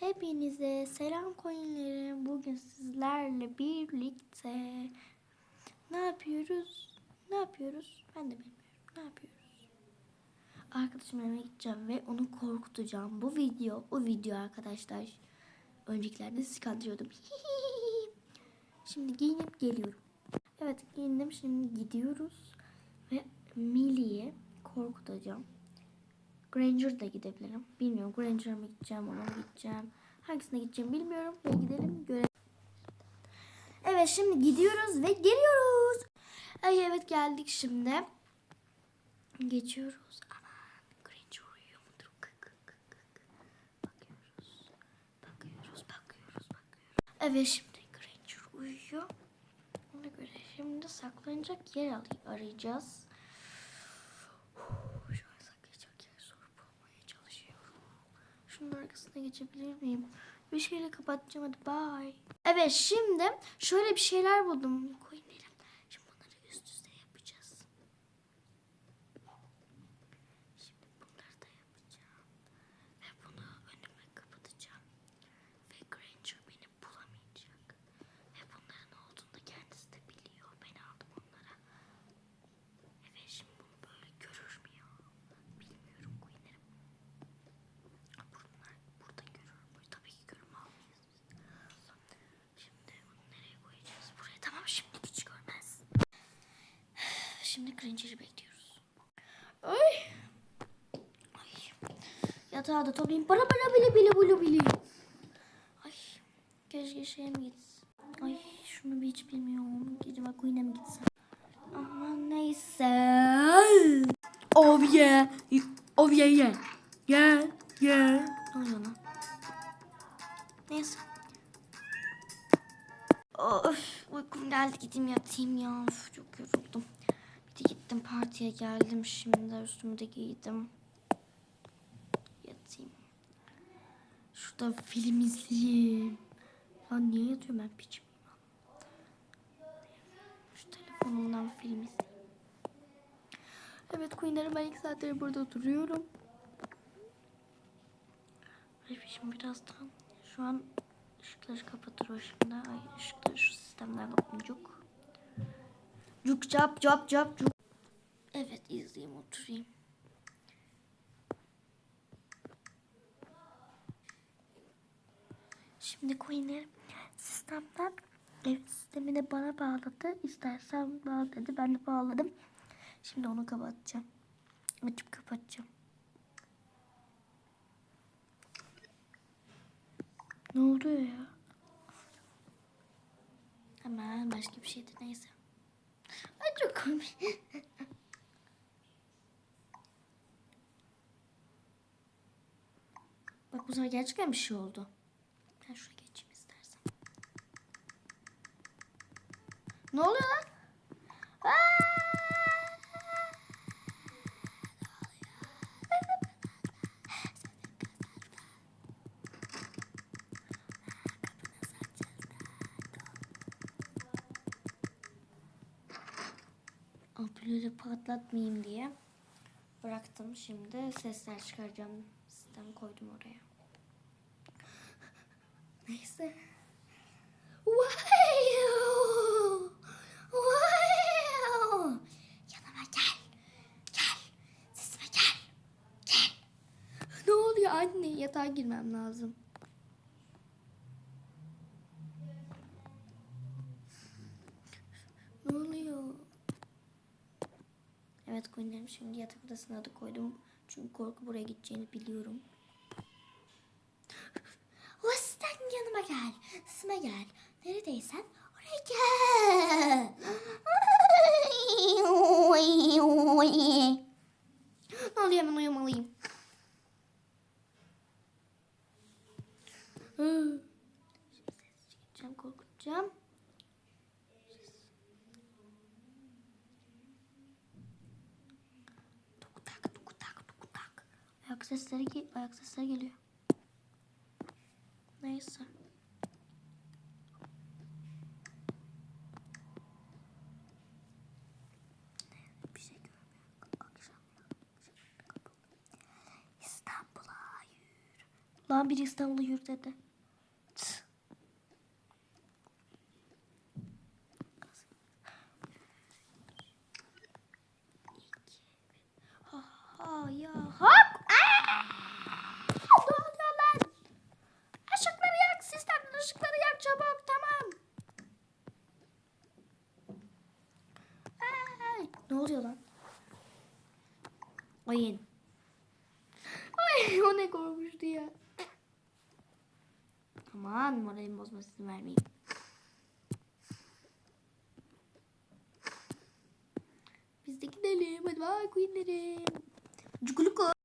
Hepinize selam coinlerim. Bugün sizlerle birlikte ne yapıyoruz? Ne yapıyoruz? Ben de bilmiyorum. Ne yapıyoruz? Arkadaşımla eve gideceğim ve onu korkutacağım. Bu video, o video arkadaşlar. Öncekilerde sizi kandırıyordum. Şimdi giyinip geliyorum. Evet giyindim. Şimdi gidiyoruz. Ve Millie'yi korkutacağım. Granger'da gidebilirim. Bilmiyorum Granger'a mı gideceğim, ona mı gideceğim. Hangisine gideceğim bilmiyorum. Ve gidelim görelim. Evet şimdi gidiyoruz ve geliyoruz. Ay evet geldik şimdi. Geçiyoruz. Aman Granger uyuyor. Evet şimdi Granger uyuyor. Ona göre şimdi saklanacak yer ar- arayacağız. Şu an saklayacak yer sorup bulmaya çalışıyorum. Şunun arkasına geçebilir miyim? Bir şeyle kapatacağım hadi bye. Evet şimdi şöyle bir şeyler buldum. Coinlerim. Şimdi bunları üst üste yapacağız. Şimdi bunları da yapacağım. Ve bunu önüme kapatacağım. Ve Granger beni bulamayacak. Ve bunların ne olduğunu da kendisi de biliyor. Ben aldım onlara. Evet şimdi bunu böyle görür mü ya? Bilmiyorum Queen'lerim. Bunlar burada görür mü? Tabii ki görmez. Şimdi bunu nereye koyacağız? Buraya tamam şimdi hiç görmez. Şimdi Granger'ı bekliyoruz. Ay. Ay. Yatağı da toplayayım. Bana bana bile bile bile bile. Ay. Keşke şeye mi gitsin? Ay şunu bir hiç bilmiyorum. Acaba Queen'e mi gitsem? Ama neyse. Oh yeah. Oh yeah yeah. Yeah yeah. Ne oluyor lan? Neyse. Of uykum geldi gideyim yatayım ya. Of, çok yoruldum. Gittim partiye geldim. Şimdi üstümü de giydim. Yatayım. Şurada film izleyeyim. Lan niye yatıyorum ben piçim? Şu telefonumdan film izleyeyim. Evet Queen'lerim ben ilk saatleri burada oturuyorum. Şimdi birazdan şu an ışıkları kapatır şimdi. Ay ışıkları şu sistemlerle cuk. Cuk cap cap cap cuk. Evet izleyeyim oturayım. Şimdi Queen'lerim sistemden ev sistemini bana bağladı. İstersen bağla dedi. Ben de bağladım. Şimdi onu kapatacağım. Açıp kapatacağım. Ne oluyor ya? Hemen başka bir şeydi neyse. Ay çok komik. Bak bu sefer gerçekten bir şey oldu. Ben şuraya geçeyim istersen. Ne oluyor lan? Aa! ampulleri patlatmayayım diye bıraktım. Şimdi sesler çıkaracağım. Sistem koydum oraya. Neyse. Wow! Wow! Yanıma gel. Gel. Sesime gel. Gel. Ne oluyor anne? Yatağa girmem lazım. Ne oluyor? Evet Queen'lerim şimdi yatak odasına da koydum. Çünkü korku buraya gideceğini biliyorum. Sen yanıma gel. Sesime gel. Neredeysen oraya gel. ne oluyor hemen uyumalıyım. Şimdi çıkaracağım, korkutacağım. Tukutak, tukutak, tukutak. Ayak sesleri, ge- ayak sesleri geliyor. Neyse. Bir şey yürü. Lan Aa biri İstanbul'a yürü dedi. Tüh. Ha ha ya hop. Aa! Ne oluyor lan? Işıkları yak sistemden ışıkları yak çabuk tamam. Ay, ne oluyor lan? Oyun. Ay o ne korkmuştu ya. Aman moralim bozmasını vermeyeyim. Biz de gidelim. Hadi bak queenlerim. Cukuluko.